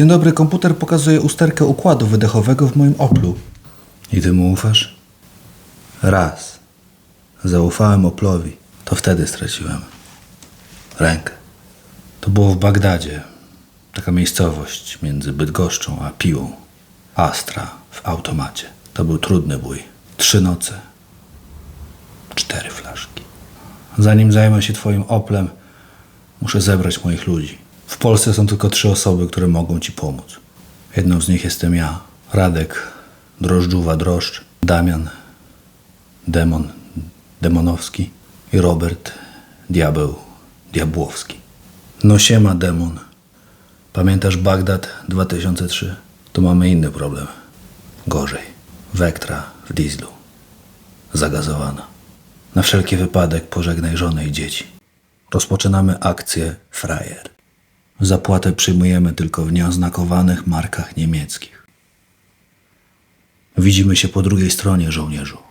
Dzień dobry, komputer pokazuje usterkę układu wydechowego w moim Oplu. I ty mu ufasz? Raz. Zaufałem Oplowi. To wtedy straciłem rękę. To było w Bagdadzie. Taka miejscowość między Bydgoszczą a Piłą. Astra w automacie. To był trudny bój. Trzy noce. Cztery flaszki. Zanim zajmę się twoim Oplem, muszę zebrać moich ludzi. W Polsce są tylko trzy osoby, które mogą ci pomóc. Jedną z nich jestem ja. Radek Drożdżuwa Drożdż, Damian Demon Demonowski i Robert Diabeł Diabłowski. No siema demon. Pamiętasz Bagdad 2003? Tu mamy inny problem. Gorzej. Wektra w dieslu. Zagazowana. Na wszelki wypadek pożegnaj żonę i dzieci. Rozpoczynamy akcję Frajer. Zapłatę przyjmujemy tylko w nieoznakowanych markach niemieckich. Widzimy się po drugiej stronie, żołnierzu.